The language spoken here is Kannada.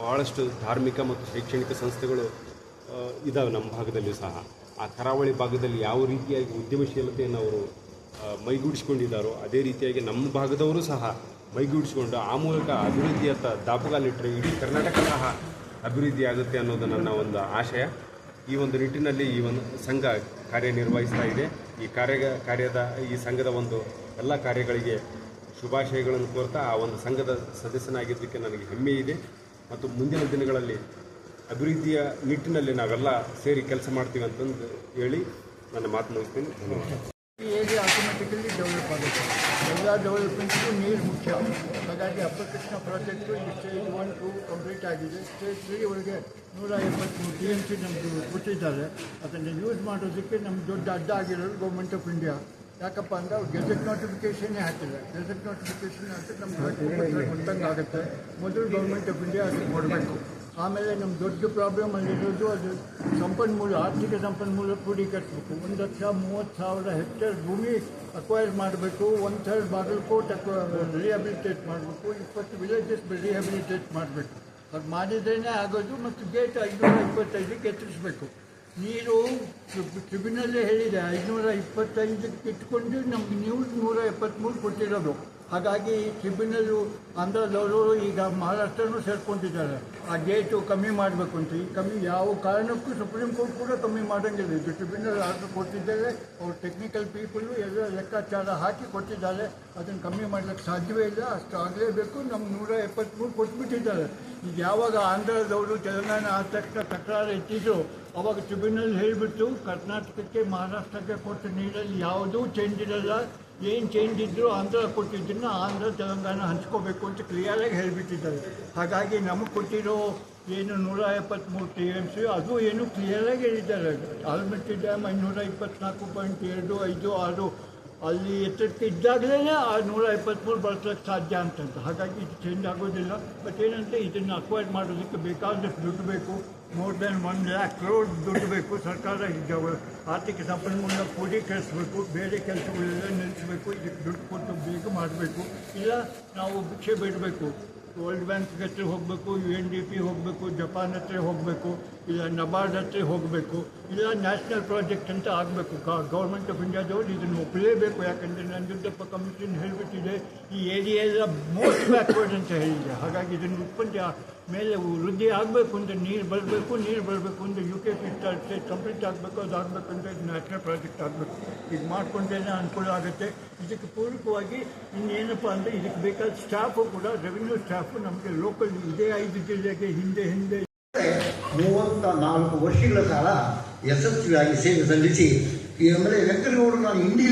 ಬಹಳಷ್ಟು ಧಾರ್ಮಿಕ ಮತ್ತು ಶೈಕ್ಷಣಿಕ ಸಂಸ್ಥೆಗಳು ಇದ್ದಾವೆ ನಮ್ಮ ಭಾಗದಲ್ಲಿಯೂ ಸಹ. ಆ ಕರಾವಳಿ ಭಾಗದಲ್ಲಿ ಯಾವ ರೀತಿಯಾಗಿ ಉದ್ಯಮಶೀಲತೆಯನ್ನು ಅವರು ಮೈಗೂಡಿಸಿಕೊಂಡಿದ್ದಾರೋ, ಅದೇ ರೀತಿಯಾಗಿ ನಮ್ಮ ಭಾಗದವರು ಸಹ ಮೈಗೂಡಿಸಿಕೊಂಡು ಆ ಮೂಲಕ ಅಭಿವೃದ್ಧಿಯತ್ತ ದಾಪುಗಾಲಿಟ್ಟರೆ ಇಡೀ ಕರ್ನಾಟಕ ಸಹ ಅಭಿವೃದ್ಧಿ ಆಗುತ್ತೆ ಅನ್ನೋದು ನನ್ನ ಒಂದು ಆಶಯ. ಈ ಒಂದು ನಿಟ್ಟಿನಲ್ಲಿ ಈ ಒಂದು ಸಂಘ ಕಾರ್ಯನಿರ್ವಹಿಸ್ತಾ ಇದೆ. ಈ ಕಾರ್ಯ ಕಾರ್ಯದ, ಈ ಸಂಘದ ಒಂದು ಎಲ್ಲ ಕಾರ್ಯಗಳಿಗೆ ಶುಭಾಶಯಗಳನ್ನು ಕೋರ್ತಾ ಆ ಒಂದು ಸಂಘದ ಸದಸ್ಯನಾಗಿದ್ದಕ್ಕೆ ನನಗೆ ಹೆಮ್ಮೆ ಇದೆ. ಮತ್ತು ಮುಂದಿನ ದಿನಗಳಲ್ಲಿ ಅಭಿವೃದ್ಧಿಯ ನಿಟ್ಟಿನಲ್ಲಿ ನಾವೆಲ್ಲ ಸೇರಿ ಕೆಲಸ ಮಾಡ್ತೀವಿ ಅಂತಂದು ಹೇಳಿ ನನ್ನ ಮಾತು ಮುಗಿಸ್ತೀನಿ. ಧನ್ಯವಾದ ಏರಿಯಾ ಆಟೋಮೆಟಿಕಲಿ ಡೆವಲಪ್ ಆಗುತ್ತೆ. ಎಲ್ಲ ಡೆವಲಪ್ಮೆಂಟ್ಗೂ ನೀರು ಮುಖ್ಯ. ಹಾಗಾಗಿ ಅಪ್ಪಕೃಷ್ಣ ಪ್ರಾಜೆಕ್ಟು ಈ ಸ್ಟೇಜ್ ಒನ್ ಟು ಕಂಪ್ಲೀಟ್ ಆಗಿದೆ. ಸ್ಟೇಜ್ ತ್ರೀ ನೂರ ಎಪ್ಪತ್ತ್ಮೂರು ಟಿ ಎಂ ಸಿ ನಮ್ಮದು ಕೊಟ್ಟಿದ್ದಾರೆ. ಅದನ್ನು ಯೂಸ್ ಮಾಡೋದಕ್ಕೆ ನಮ್ಮ ದೊಡ್ಡ ಅಡ್ಡ ಆಗಿರೋದು ಗೌರ್ಮೆಂಟ್ ಆಫ್ ಇಂಡಿಯಾ ಯಾಕಪ್ಪ ಅಂದ್ರೆ ಅವ್ರು ಗೆಜೆಟ್ ನೋಟಿಫಿಕೇಶನ್ನೇ ಹಾಕಿಲ್ಲ ಗೆಜೆಟ್ ನೋಟಿಫಿಕೇಶನ್ ಅಂತ ನಮ್ಗೆ ಹೊಂದಂಗೆ ಆಗುತ್ತೆ. ಮೊದಲು ಗೌರ್ಮೆಂಟ್ ಆಫ್ ಇಂಡಿಯಾ ಅದಕ್ಕೆ ಕೊಡಬೇಕು. ಆಮೇಲೆ ನಮ್ಮ ದೊಡ್ಡ ಪ್ರಾಬ್ಲಮ್ ಅಲ್ಲಿರೋದು ಅದು ಸಂಪನ್ಮೂಲ ಆರ್ಥಿಕ ಸಂಪನ್ಮೂಲ ಕ್ರೋಢೀಕರಿಸಬೇಕು ಒಂದು ಲಕ್ಷ ಮೂವತ್ತು ಸಾವಿರ ಹೆಕ್ಟೇರ್ ಭೂಮಿ ಅಕ್ವೈರ್ ಮಾಡಬೇಕು. ಒಂದು ಥರ್ಡ್ ಬಾಗಲಕೋಟ್ ಅಕ್ವ ರಿಹ್ಯಾಬಿಲಿಟೇಟ್ ಮಾಡಬೇಕು. ಇಪ್ಪತ್ತು ವಿಲೇಜಸ್ ರಿಹ್ಯಾಬಿಲಿಟೇಟ್ ಮಾಡಬೇಕು. ಅದು ಮಾಡಿದ್ರೇ ಆಗೋದು ಮತ್ತು ಗೇಟ್ ಐನೂರ ಇಪ್ಪತ್ತೈದಕ್ಕೆ ಎತ್ತರಿಸಬೇಕು ನೀರು ಟ್ರಿಬ್ಯುನಲ್ಲೇ ಹೇಳಿದೆ ಐದುನೂರ ಇಪ್ಪತ್ತೈದಕ್ಕೆ ಇಟ್ಕೊಂಡು ನಮ್ಗೆ ನೀವು ನೂರ ಎಪ್ಪತ್ತ್ಮೂರು ಕೊಟ್ಟಿರೋದು. ಹಾಗಾಗಿ ಟ್ರಿಬ್ಯುನಲ್ಲು ಆಂಧ್ರದವರು ಈಗ ಮಹಾರಾಷ್ಟ್ರನೂ ಸೇರ್ಕೊಂಡಿದ್ದಾರೆ. ಆ ಡೇಟು ಕಮ್ಮಿ ಮಾಡಬೇಕು ಅಂತ. ಈ ಕಮ್ಮಿ ಯಾವ ಕಾರಣಕ್ಕೂ ಸುಪ್ರೀಂ ಕೋರ್ಟ್ ಕೂಡ ಕಮ್ಮಿ ಮಾಡೋಂಗಿಲ್ಲ. ಇದು ಟ್ರಿಬ್ಯುನಲ್ ಆರ್ಡರ್ ಕೊಟ್ಟಿದ್ದಾರೆ ಅವ್ರು ಟೆಕ್ನಿಕಲ್ ಪೀಪಲ್ಲು ಎಲ್ಲ ಲೆಕ್ಕಾಚಾರ ಹಾಕಿ ಕೊಟ್ಟಿದ್ದಾರೆ. ಅದನ್ನು ಕಮ್ಮಿ ಮಾಡಲಿಕ್ಕೆ ಸಾಧ್ಯವೇ ಇಲ್ಲ. ಅಷ್ಟು ಆಗಲೇಬೇಕು. ನಮ್ಮ ನೂರ ಎಪ್ಪತ್ತ್ಮೂರು ಕೊಟ್ಬಿಟ್ಟಿದ್ದಾರೆ. ಈಗ ಯಾವಾಗ ಆಂಧ್ರದವರು ತೆಲಂಗಾಣ ಆದ ತಕ್ಷಣ ತಕರಾರು ಎತ್ತಿದ್ರು ಅವಾಗ ಟ್ರಿಬ್ಯುನಲ್ ಹೇಳಿಬಿಟ್ಟು, ಕರ್ನಾಟಕಕ್ಕೆ, ಮಹಾರಾಷ್ಟ್ರಕ್ಕೆ ಕೊಟ್ಟ ನೀರಲ್ಲಿ ಯಾವುದೂ ಚೇಂಜ್ ಇರಲ್ಲ. ಏನು ಚೇಂಜ್ ಇದ್ದರೂ ಆಂಧ್ರ ಕೊಟ್ಟಿದ್ದನ್ನು ಆಂಧ್ರ, ತೆಲಂಗಾಣ ಹಂಚ್ಕೋಬೇಕು ಅಂತ ಕ್ಲಿಯರಾಗಿ ಹೇಳಿಬಿಟ್ಟಿದ್ದಾರೆ. ಹಾಗಾಗಿ ನಮಗೆ ಕೊಟ್ಟಿರೋ ಏನು ನೂರ ಎಪ್ಪತ್ತ್ಮೂರು ಟಿ ಎಂ ಸಿ ಅದು ಏನು ಕ್ಲಿಯರಾಗಿ ಹೇಳಿದ್ದಾರೆ. ಆಲ್ಮಟ್ಟಿ ಡ್ಯಾಮ್ ಐನೂರ ಇಪ್ಪತ್ತ್ನಾಲ್ಕು ಪಾಯಿಂಟ್ ಎರಡು ಐದು ಆರು ಅಲ್ಲಿ ಎತ್ತರಕ್ಕೆ ಇದ್ದಾಗಲೇ ಆ ನೂರ ಎಪ್ಪತ್ತ್ಮೂರು ಬಳಸೋಕ್ಕೆ ಸಾಧ್ಯ ಅಂತಂತ. ಹಾಗಾಗಿ ಇದು ಚೇಂಜ್ ಆಗೋದಿಲ್ಲ. ಬಟ್ ಏನಂತೆ ಇದನ್ನು ಅಕ್ವೈರ್ ಮಾಡೋದಕ್ಕೆ ಬೇಕಾದಷ್ಟು ದುಡ್ಡು ಬೇಕು. More than one lakh crore ದುಡ್ಡು ಬೇಕು. ಸರ್ಕಾರ ಇದ್ದಾವೆ ಆರ್ಥಿಕ ಸಂಪನ್ಮೂಲ ಕ್ರೋಢೀಕರಿಸಬೇಕು ಬೇರೆ ಕೆಲಸಗಳೆಲ್ಲ ನಿಲ್ಲಿಸಬೇಕು. ಇದಕ್ಕೆ ದುಡ್ಡು ಕೊಟ್ಟು ಬೇಗ ಮಾಡಬೇಕು. ಇಲ್ಲ, ನಾವು ಭಿಕ್ಷೆ ಬಿಡಬೇಕು. ವರ್ಲ್ಡ್ ಬ್ಯಾಂಕ್ ಹತ್ರ ಹೋಗಬೇಕು ಯು ಎನ್ ಡಿ ಪಿ ಹೋಗಬೇಕು ಜಪಾನ್ ಹತ್ರ ಹೋಗಬೇಕು. ಇಲ್ಲ ನಬಾರ್ಡ್ ಹತ್ರ ಹೋಗಬೇಕು. ಇಲ್ಲ ನ್ಯಾಷನಲ್ ಪ್ರಾಜೆಕ್ಟ್ ಅಂತ ಆಗಬೇಕು. ಗೌರ್ಮೆಂಟ್ ಆಫ್ ಇಂಡಿಯಾದವ್ರು ಇದನ್ನು ಒಪ್ಪಲೇಬೇಕು ಯಾಕಂದರೆ ನಂಜುಂಡಪ್ಪ ಕಮಿಷನ್ ಹೇಳಿಬಿಟ್ಟಿದೆ. ಈ ಏರಿಯಾ ಎಲ್ಲ ಮೋಸ್ಟ್ ಬ್ಯಾಕ್ವರ್ಡ್ ಅಂತ ಹೇಳಿದೆ. ಹಾಗಾಗಿ ಇದನ್ನು ಉತ್ಪತ್ತಿ ಮೇಲೆ ವೃದ್ಧಿ ಆಗಬೇಕು ಅಂದರೆ ನೀರು ಬರಬೇಕು ನೀರು ಬರಬೇಕು ಅಂದರೆ U K P state complete ಆಗಬೇಕು, ಅದು ಆಗಬೇಕು ಅಂದರೆ ಇದು ನ್ಯಾಷನಲ್ ಪ್ರಾಜೆಕ್ಟ್ ಆಗಬೇಕು. ಇದು ಮಾಡಿಕೊಂಡೇನೆ ಅನುಕೂಲ ಆಗುತ್ತೆ. ಇದಕ್ಕೆ ಪೂರಕವಾಗಿ ಇನ್ನೇನಪ್ಪ ಅಂದರೆ ಇದಕ್ಕೆ ಬೇಕಾದ ಸ್ಟಾಫು ಕೂಡ ರೆವಿನ್ಯೂ ಸ್ಟಾಫು ನಮಗೆ ಲೋಕಲ್ ಇದೇ ಐದು ಜಿಲ್ಲೆಗೆ ಹಿಂದೆ ಹಿಂದೆ ಮೂವತ್ತ ನಾಲ್ಕು ವರ್ಷಗಳ ಕಾಲ ಯಶಸ್ವಿಯಾಗಿ ಸೇವೆ ಸಲ್ಲಿಸಿ. ಈ ಅಂದರೆ ವೆಂಕಟಗೌಡರು ನಾನು ಇಂಡಿ